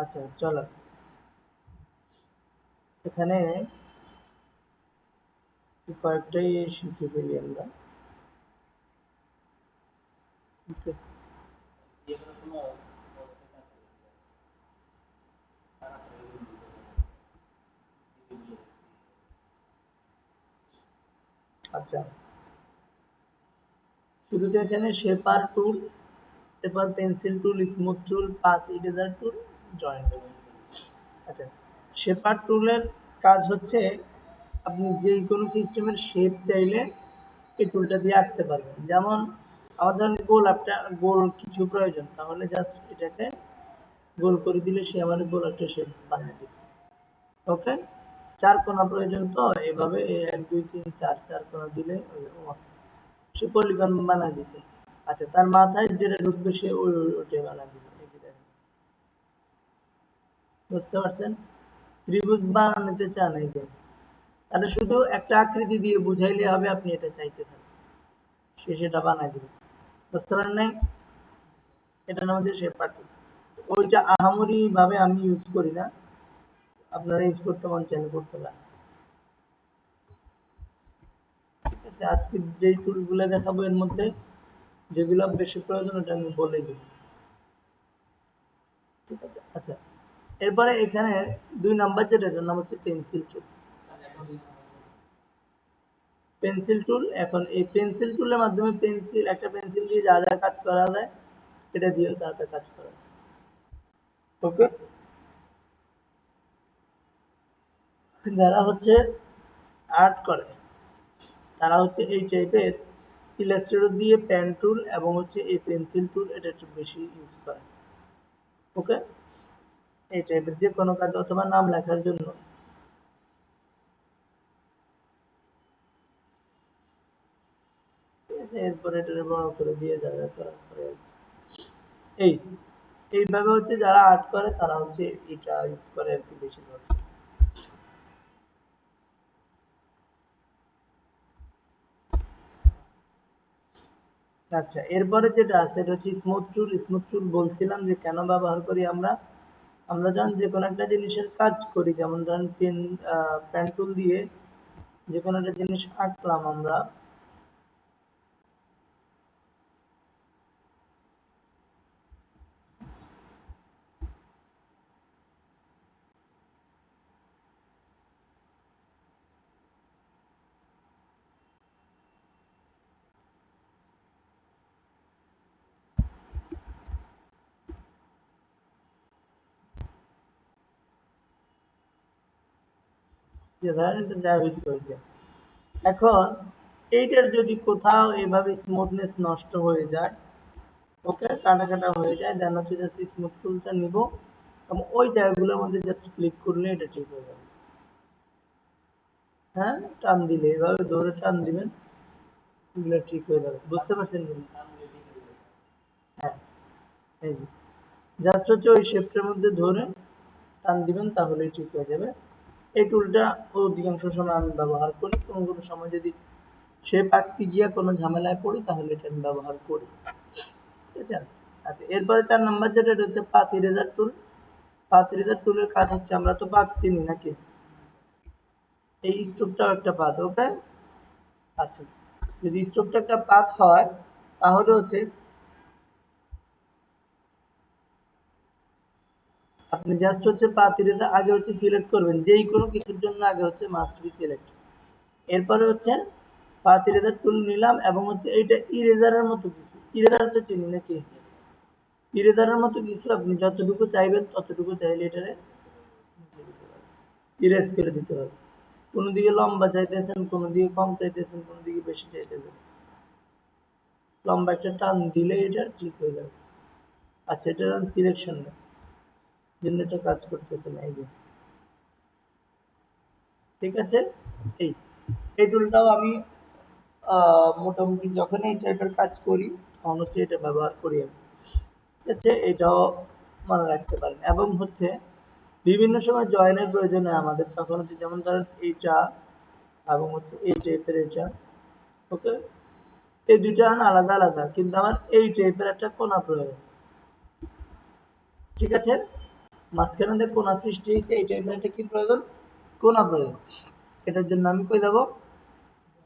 আচ্ছা চলো। এখানে কয়েকটাই শিখে ফেলি আমরা। আচ্ছা। শুরুতে এখানে শেপার টুল এরপর pencil tool smooth tool path eraser tool joint আচ্ছা শেপার টুলের কাজ হচ্ছে আপনি যে কোনো সিস্টেমের শেপ চাইলে এই টুলটা দিয়ে আঁকতে পারবেন। যেমন আমার ধরেন গোল একটা গোল কিছু প্রয়োজন, তাহলে জাস্ট এটাকে গোল করে দিলে সে আমার গোল একটা শেপ বানিয়ে দিবে। ওকে চার কোনা প্রয়োজন তো, এভাবে এক, দুই, তিন, চার চার কোনা দিলে সে পলিগন বানিয়ে দিছে। আচ্ছা তার মাথায় যেটা ঢুকবে সে ওই ওইটাই বানিয়ে দিবে। বুঝতে পারছেন? ত্রিভুজ বানাতে চান এই যে। তাহলে শুধু একটা আকৃতি দিয়ে বুঝাইলে হবে আপনি এটা চাইতেছেন। সে সেটা বানাই দিবে। বুঝতে পারেন নাই? এটা নাম হচ্ছে শেপ পার্টি ওইটা আহামরি ভাবে আমি ইউজ করি না। আপনারা ইউজ করতে মন চাইলে করতে পারেন। আজকে যেই টুলগুলো দেখাবো এর মধ্যে যেগুলো বেশি প্রয়োজন ওটা আমি বলে দিব ঠিক আছে? আচ্ছা। এরপরে এখানে দুই নাম্বার যেটা, এটার নাম হচ্ছে পেন্সিল টুল পেন্সিল টুল এখন এই পেন্সিল টুলের মাধ্যমে পেন্সিল একটা পেন্সিল দিয়ে যা যা কাজ করা যায়, এটা দিয়েও তা তা কাজ করা ওকে যারা হচ্ছে আর্ট করে, তারা হচ্ছে এই টাইপের ইলাস্ট্রেটর দিয়ে পেন টুল এবং হচ্ছে এই পেন্সিল টুল এটা একটু বেশি ইউজ করে। ওকে এই টাইপের যে কোনো কাজ অথবা নাম লেখার জন্য। এরপরে এটা বড় করে দিয়ে জায়গা করার পরে এই, এইভাবে হচ্ছে যারা আর্ট করে, তারা হচ্ছে এটা ইউজ করে আর কি বেশি করে আচ্ছা এরপরে যেটা আছে, এটা হচ্ছে স্মুথ টুল স্মুথ টুল বলছিলাম যে কেন ব্যবহার করি আমরা? আমরা যখন যে কোনো একটা জিনিসের কাজ করি, যেমন ধরেন পেন পেন টুল দিয়ে যে কোনো একটা জিনিস আঁকলাম আমরা। যে ধরেন যা হয়েছে হয়েছে এখন এইটার যদি কোথাও এভাবে স্মুথনেস নষ্ট হয়ে যায়, ওকে কাটা কাটা হয়ে যায় দেন হচ্ছে জাস্ট স্মুথ টুলটা নিব, এবং ওই জায়গাগুলোর মধ্যে জাস্ট ক্লিক করলে এটা ঠিক হয়ে যাবে। হ্যাঁ টান দিলে, এভাবে ধরে টান দিবেন, এগুলো ঠিক হয়ে যাবে। বুঝতে পারছেন হ্যাঁ এই যে জাস্ট হচ্ছে ওই শেপটার মধ্যে ধরে টান দিবেন, তাহলেই ঠিক হয়ে যাবে। এই টুলটা অধিকাংশ সময় আমি ব্যবহার করি। কোনো কোনো সময় যদি সে আঁকতে গিয়ে কোনো ঝামেলায় পড়ি, তাহলে এটা আমি ব্যবহার করি। ঠিক আছে? আচ্ছা এরপরে চার নাম্বার যেটা এটা হচ্ছে পাত ইরেজার টুল পাত ইরেজার টুলের কাজ হচ্ছে, আমরা তো পাত চিনি নাকি? এই স্টোভটাও একটা পাত ওকে আচ্ছা যদি স্টোভটা একটা পাত হয়, তাহলে হচ্ছে আপনি জাস্ট হচ্ছে পাতিরিটা আগে হচ্ছে সিলেক্ট করবেন। যেই কোনো কিছুর জন্য আগে হচ্ছে মাস্ট বি সিলেক্ট এরপরে হচ্ছে পাতিরিদার টুল নিলাম এবং হচ্ছে এইটা ইরেজারের মতো কিছু। ইরেজার তো চিনি নাকি? ইরেজারের মতো কিছু আপনি যতটুকু চাইবেন ততটুকু চাইলে এটারে ইরেজ করে দিতে হবে। কোনো দিকে লম্বা চাইতেছেন কোনো দিকে কম চাইতেছেন কোনো দিকে বেশি চাইতেছেন। লম্বা একটা টান দিলে এটা ঠিক হয়ে যাবে। আচ্ছা এটা সিলেকশন না এটা কাজ করতেছে না, এই যে। ঠিক আছে? এই এই টুলটাও আমি মোটামুটি যখন এই টাইপের কাজ করি, তখন হচ্ছে এটা ব্যবহার করি আমি। ঠিক আছে? এটাও মনে রাখতে পারেন। এবং হচ্ছে বিভিন্ন সময় জয়েনের প্রয়োজন হয় আমাদের তখন হচ্ছে যেমন ধরেন এইটা এবং হচ্ছে এই টাইপের এটা ওকে এই দুইটা আলাদা আলাদা। কিন্তু আমার এই টাইপের একটা কোনা প্রয়োজন। ঠিক আছে? মাঝখানে দিয়ে কোনা সৃষ্টি হয়েছে এই টাইপের একটা কি প্রয়োজন? কোনা প্রয়োজন। এটার জন্য আমি কই যাব?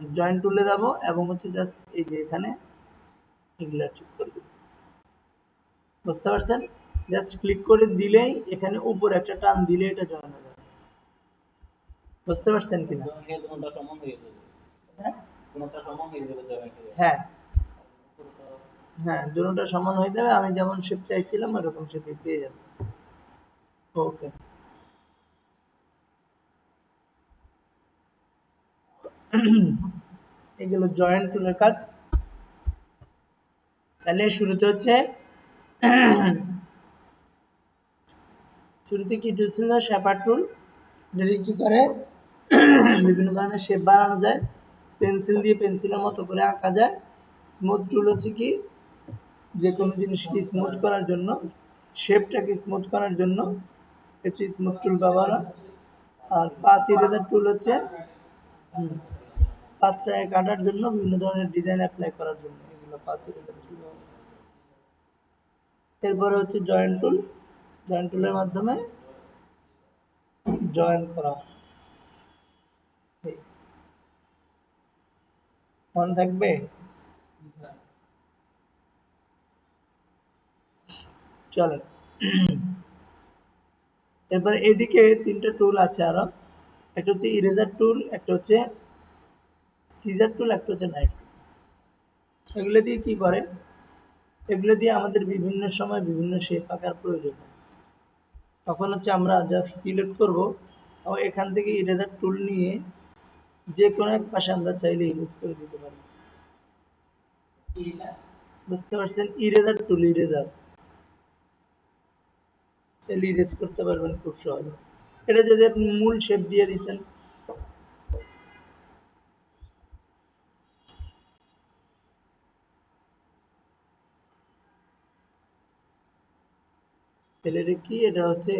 জয়েন্ট টুলে যাব এবং হচ্ছে জাস্ট এই যে এখানে এগুলা ঠিক করে দেব। বুঝতে পারছেন? জাস্ট ক্লিক করে দিলেই এখানে উপরে একটা টান দিলে এটা জয়েন হয়ে যাবে। বুঝতে পারছেন কিনা? কোনটা সমান হয়ে যাবে? হ্যাঁ? হ্যাঁ দুটোটা সমান হয়ে যাবে। আমি যেমন শেপ চাইছিলাম ওরকম শেপে পেয়ে যাবে। ওকে এগুলো জয়েন্ট টুলের কাজ। তাহলে শুরুতে হচ্ছে শুরুতে কি টুল ছিল? শেপার টুল যদি কি করে? বিভিন্ন ধরনের শেপ বানানো যায়। পেন্সিল দিয়ে পেন্সিলের মতো করে আঁকা যায়। স্মুথ টুল হচ্ছে কি? যে কোনো জিনিসকে স্মুথ করার জন্য শেপটাকে স্মুথ করার জন্য হচ্ছে স্মুথ টুল ব্যবহার। আর পাত ইরেজার টুল হচ্ছে পাতটাকে কাটার জন্য বিভিন্ন ধরনের ডিজাইন অ্যাপ্লাই করার জন্য এগুলো পাত ইরেজার টুল এরপরে হচ্ছে জয়েন্ট টুল জয়েন্ট টুলের মাধ্যমে জয়েন করা। মনে থাকবে চলেন এরপরে এদিকে তিনটা টুল আছে আরও। একটা হচ্ছে ইরেজার টুল একটা হচ্ছে সিজার টুল একটা হচ্ছে নাইফ টুল এগুলো দিয়ে কি করে? এগুলো দিয়ে আমাদের বিভিন্ন সময় বিভিন্ন শেপ আঁকার প্রয়োজন হয়। তখন হচ্ছে আমরা জাস্ট সিলেক্ট করব। এখান থেকে ইরেজার টুল নিয়ে যে কোনো এক পাশে আমরা চাইলে ইউজ করে দিতে পারি বুঝতে পারছেন? ইরেজার টুল ইরেজার চাইলে ইরেজ করতে পারবেন, খুব সহজে। এটা যদি আপনি মূল শেপ দিয়ে দিতেন। তাহলে কি? এটা হচ্ছে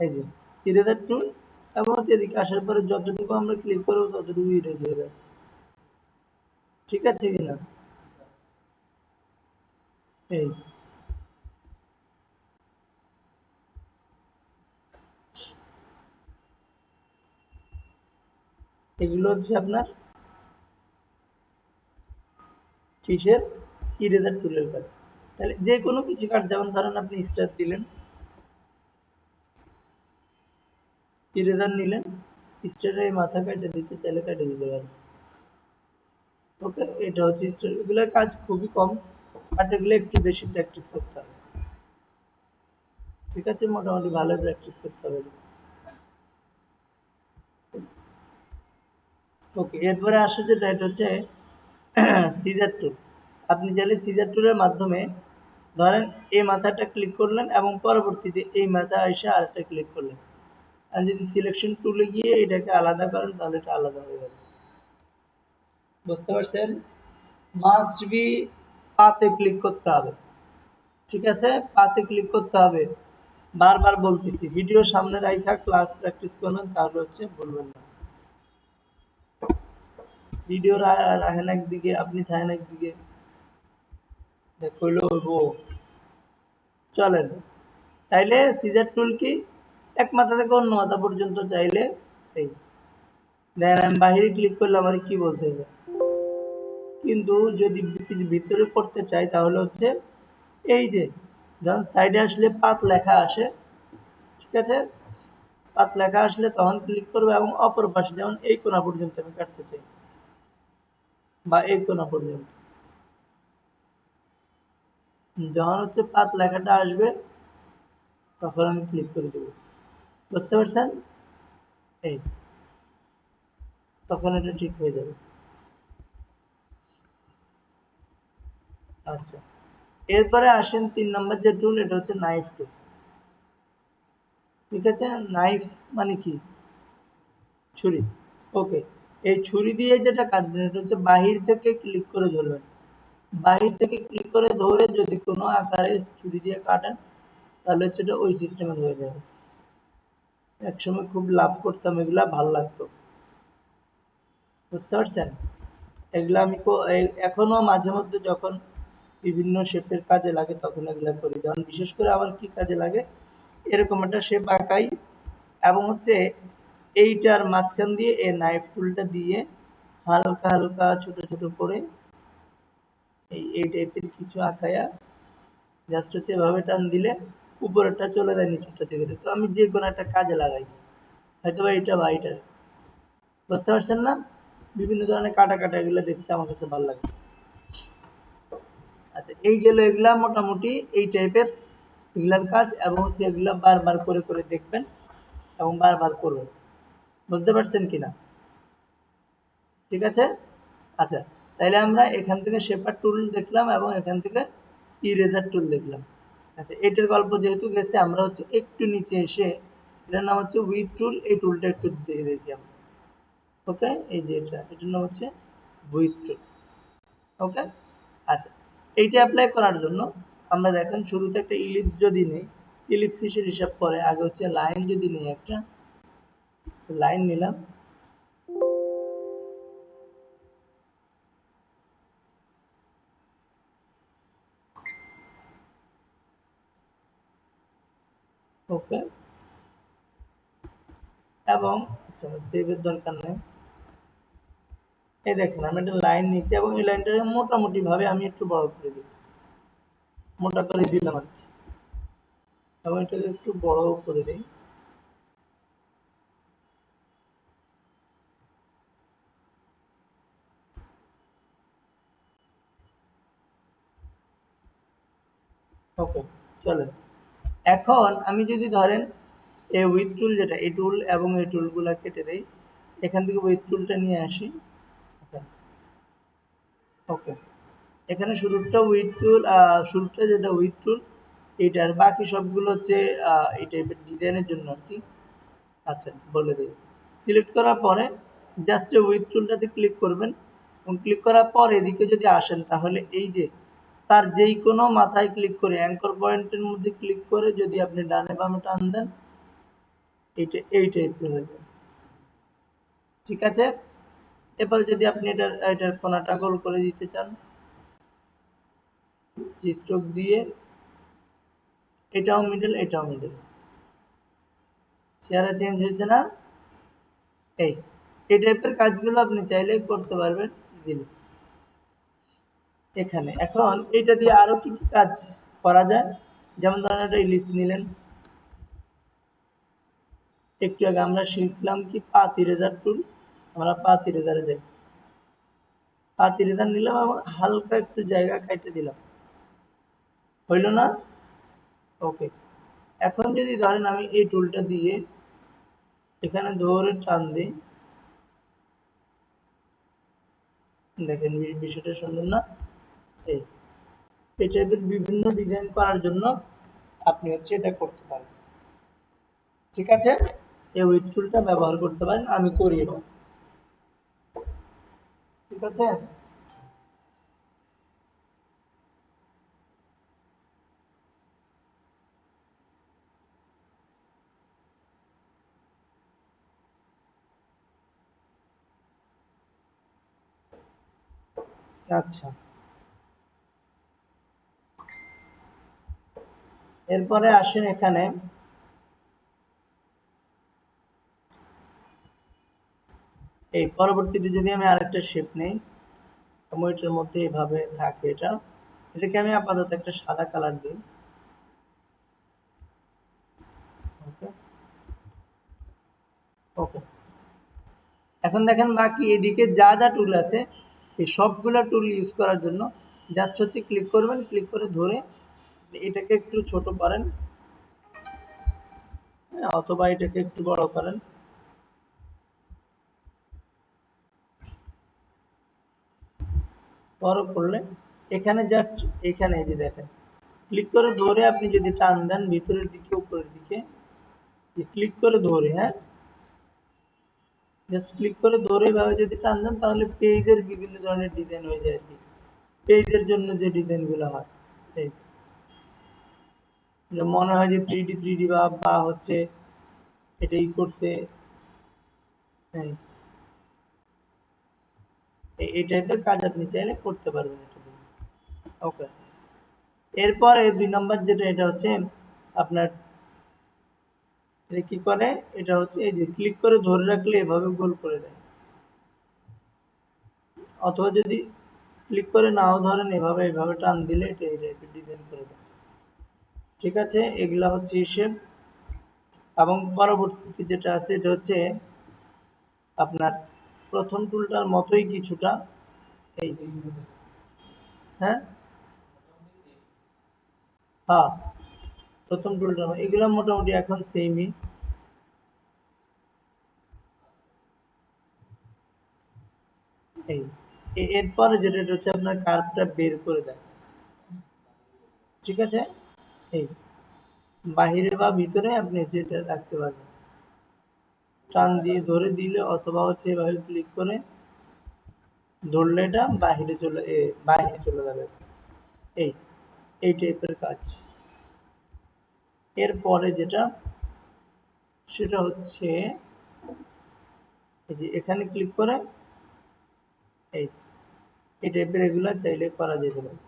এই যে ইরেজার টুল এবং হচ্ছে এদিকে আসার পরে যতটুকু আমরা ক্লিক করব, ততটুকু ইরেজ হয়ে যাবে। ঠিক আছে কিনা? এই। এগুলো হচ্ছে আপনার কিসের? ইরেজার টুলের কাজ। তাহলে যে কোনো কিছু কাজ, যেমন ধরেন আপনি স্টার দিলেন, ইরেজার নিলেন স্টারের মাথা কাটে দিতে চাইলে কাটে দিতে পারেন। ওকে, এটা হচ্ছে স্টার। এগুলোর কাজ খুবই কম বাট এগুলো একটু বেশি প্র্যাকটিস করতে হবে। ঠিক আছে, মোটামুটি ভালো প্র্যাকটিস করতে হবে। ওকে এরপরে আসে যেটা, এটা হচ্ছে সিজার টুল আপনি চাইলে সিজার টুলের মাধ্যমে ধরেন এই মাথাটা ক্লিক করলেন এবং পরবর্তীতে এই মাথা এসে আরেকটা ক্লিক করলেন। আর যদি সিলেকশন টুলে গিয়ে এটাকে আলাদা করেন, তাহলে এটা আলাদা হয়ে যাবে। বুঝতে পারছেন? মাস্ট বি পাতে ক্লিক করতে হবে। ঠিক আছে? পাতে ক্লিক করতে হবে। বারবার বলতেছি ভিডিও সামনে রাখা ক্লাস প্র্যাকটিস করবেন তাহলে হচ্ছে বলবেন না। ভিডিও রাখেন একদিকে আপনি থাকেন একদিকে দেখল ও। চলেন। তাইলে সিজার টুল কি? এক মাথা থেকে অন্য মাথা পর্যন্ত চাইলে এই। দেখেন আমি বাহিরে ক্লিক করলে আমার কি বলতে হবে? কিন্তু যদি যদি ভিতরে করতে চাই তাহলে হচ্ছে এই যে, যখন সাইডে আসলে পাত লেখা আসে, ঠিক আছে? পাত লেখা আসলে তখন ক্লিক করব এবং অপর পাশে, যেমন এই কোনা পর্যন্ত আমি কাটতে চাই। বা এই কোনা পর্যন্ত। যখন হচ্ছে পাত লেখাটা আসবে, তখন আমি ক্লিক করে দেব। বুঝতে পারছেন? এই। তখন এটা ঠিক হয়ে যাবে। আচ্ছা। এরপরে আসেন তিন নম্বর যে টুল এটা হচ্ছে নাইফ টুল ঠিক আছে? নাইফ মানে কি? ছুরি। ওকে এই ছুরি দিয়ে যেটা কাটবেন, এটা হচ্ছে বাহির থেকে ক্লিক করে ধরবেন। বাহির থেকে ক্লিক করে ধরে যদি কোনো আকারে ছুরি দিয়ে কাটেন, তাহলে হচ্ছে এটা ওই সিস্টেমের হয়ে যাবে। একসময় খুব লাভ করতাম, এগুলা ভালো লাগতো। বুঝতে পারছেন? এগুলা আমি এখনও মাঝে মধ্যে যখন বিভিন্ন শেপের কাজে লাগে, তখন এগুলো করি। যেমন বিশেষ করে আবার কি কাজে লাগে, এরকম একটা শেপ আঁকাই, এবং হচ্ছে এইটার মাঝখান দিয়ে এই নাইফ টুলটা দিয়ে হালকা হালকা ছোট ছোট করে এই এই টাইপের কিছু আঁকায়া জাস্ট হচ্ছে এভাবে টান দিলে উপরেরটা চলে যায় নিচেরটা থেকে। তো আমি যে কোনো একটা কাজে লাগাই। হয়তো বা এটা বা এটা। বুঝতে পারছেন না? বিভিন্ন ধরনের কাটা কাটা এগুলো দেখতে আমার কাছে ভালো লাগে। আচ্ছা এই গেল এগুলা মোটামুটি এই টাইপের এগুলার কাজ এবং হচ্ছে এগুলা বারবার করে করে দেখবেন এবং বারবার করবেন। বুঝতে পারছেন কিনা? ঠিক আছে? আচ্ছা তাইলে আমরা এখান থেকে শেপার টুল দেখলাম এবং এখান থেকে ইরেজার টুল দেখলাম। আচ্ছা এটার গল্প যেহেতু গেছে, আমরা হচ্ছে একটু নিচে এসে এটার নাম হচ্ছে উইথ টুল এই টুলটা একটু দেখে আমরা। ওকে এই যে এটা, এটার নাম হচ্ছে উইথ টুল ওকে আচ্ছা এইটা অ্যাপ্লাই করার জন্য আমরা দেখেন শুরুতে একটা ইলিপস যদি নেই ইলিপস হিসেবে হিসাব করে, আগে হচ্ছে লাইন যদি নেই একটা লাইন নিলাম। ওকে এবং আচ্ছা সেভের দরকার নেই। এই দেখেন, আমি একটা লাইন নিয়েছি এবং এই লাইনটাকে মোটামুটি ভাবে আমি একটু বড় করে দিই। মোটা করে দিলাম আর কি। এবং এটাকে একটু বড় করে দিই। ওকে, চলেন। এখন আমি যদি ধরেন এই উইথ টুল যেটা, এই টুল এবং এই টুলগুলো কেটে দেই, এখান থেকে উইথ টুলটা নিয়ে আসি। ওকে, এখানে শুরুটা উইথ টুল শুরুটা যেটা উইথ টুল এটার বাকি সবগুলো হচ্ছে এই টাইপের ডিজাইনের জন্য আর কি। আচ্ছা বলে দিই। সিলেক্ট করার পরে জাস্ট উইথ টুলটাতে ক্লিক করবেন এবং ক্লিক করার পর এদিকে যদি আসেন, তাহলে এই যে তার যেই কোনো মাথায় ক্লিক করে অ্যাঙ্কর পয়েন্টের মধ্যে ক্লিক করে যদি আপনি ডানে বামে টান দেন, এইটা, এই টাইপের হয়ে যাবে। ঠিক আছে? এবার যদি আপনি এটার এটার কোনাটা গোল করে দিতে চান স্ট্রোক দিয়ে, এটাও মিডল এটাও মিডল চেহারা চেঞ্জ হয়েছে না? এই এই টাইপের কাজগুলো আপনি চাইলেই করতে পারবেন ইজিলি এখানে। এখন এটা দিয়ে আরও কি কি কাজ করা যায়? যেমন ধরেন একটা ইলিশ নিলেন। একটু আগে আমরা শিখলাম কি পা তিরেজার টুল। আমরা পা তিরেজারে যাই। পা তিরেজার নিলাম এবং হালকা একটু জায়গা কাটে দিলাম। হইল না? ওকে। এখন যদি ধরেন আমি এই টুলটা দিয়ে এখানে ধরে টান দিই। দেখেন বিষয়টা সুন্দর না? এই এই টাইপের বিভিন্ন ডিজাইন করার জন্য আপনি হচ্ছে এটা করতে পারেন। ঠিক আছে? এই উইথ টুলটা ব্যবহার করতে পারেন, আমি করি এবার ঠিক আছে? আচ্ছা। এরপরে আসেন এখানে। এই পরবর্তীতে যদি আমি আরেকটা শেপ নেই এবং মধ্যে এইভাবে থাকে এটা। এটাকে আমি আপাতত একটা সাদা কালার দিই। ওকে ওকে এখন দেখেন বাকি এদিকে যা যা টুল আছে, এই সবগুলা টুল ইউজ করার জন্য জাস্ট হচ্ছে ক্লিক করবেন ক্লিক করে ধরে এটাকে একটু ছোট করেন। হ্যাঁ, অথবা এটাকে একটু বড় করেন। বড় করলে এখানে জাস্ট এখানে এই যে দেখেন ক্লিক করে ধরে আপনি যদি টান দেন ভিতরের দিকে উপরের দিকে ক্লিক করে ধরে হ্যাঁ? জাস্ট ক্লিক করে ধরে এভাবে যদি টান দেন তাহলে পেজের বিভিন্ন ধরনের ডিজাইন হয়ে যায় আর কি। পেজের জন্য যে ডিজাইনগুলো হয় এই। মনে হয় যে থ্রি ডি থ্রি ডি বা বা হচ্ছে এটাই করছে। হ্যাঁ। এই- টাইপের কাজ আপনি চাইলে করতে পারবেন এটা ওকে এরপরে দুই নম্বর যেটা, এটা হচ্ছে আপনার এটা কি করে? এটা হচ্ছে এই যে ক্লিক করে ধরে রাখলে এভাবে গোল করে দেয়। অথবা যদি ক্লিক করে নাও ধরেন, এভাবে এভাবে টান দিলে এটা এই টাইপের ডিজাইন করে দেয়। ঠিক আছে? এগুলা হচ্ছে হিসেব এবং পরবর্তীতে যেটা আছে, এটা হচ্ছে আপনার প্রথম টুলটার মতোই কিছুটা। এই হ্যাঁ? হ্যাঁ প্রথম টুলটা এগুলো মোটামুটি এখন সেমই এই এরপরে যেটা হচ্ছে আপনার কার্ভটা বের করে দেয়। ঠিক আছে? এই বাহিরে বা ভিতরে আপনি যেটা রাখতে পারবেন। টান দিয়ে ধরে দিলে অথবা হচ্ছে এভাবে ক্লিক করে ধরলে এটা বাহিরে চলে বাহিরে চলে যাবে। এই এই টাইপের কাজ। এরপরে যেটা, সেটা হচ্ছে এই যে এখানে ক্লিক করে, এই এই টাইপের এগুলো চাইলে করা যেতে পারে।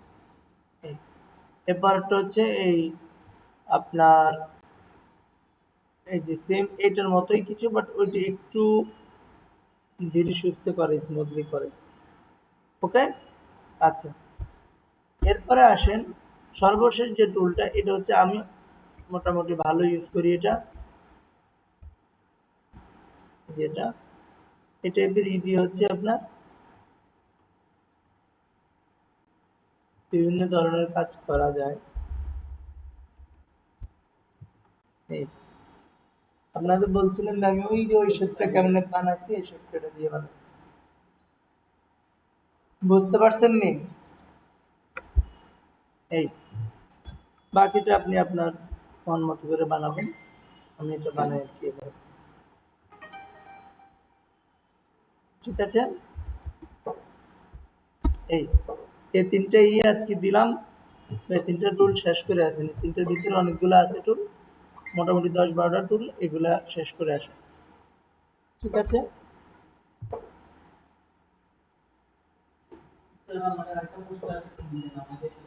এরপরটা হচ্ছে এই আপনার এই যে সেম এটার মতোই কিছু বাট ওইটা একটু ধীরে সুস্থে করে স্মুথলি করে। ওকে আচ্ছা। এরপরে আসেন, সর্বশেষ যে টুলটা এটা হচ্ছে আমি মোটামুটি ভালো ইউজ করি এটা। যেটা টাইপের ইজি হচ্ছে আপনার। বিভিন্ন ধরনের কাজ করা যায়। এই। আপনাদের বলছিলেন আমি ওই যে ওই শেপটা কেমনে বানাচ্ছি এই শেপটা দিয়ে বানাচ্ছি বুঝতে পারছেন নি? এই। বাকিটা আপনি আপনার মন মতো করে বানাবেন। আমি এটা বানাই আর কি ঠিক আছে? এই। এই তিনটে ইয়ে আজকে দিলাম। এই তিনটা টুল শেষ করে আসেন এই তিনটের ভিতরে অনেকগুলো আছে টুল মোটামুটি দশ বারোটা টুল এগুলা শেষ করে আসে ঠিক আছে? আমাদের একটা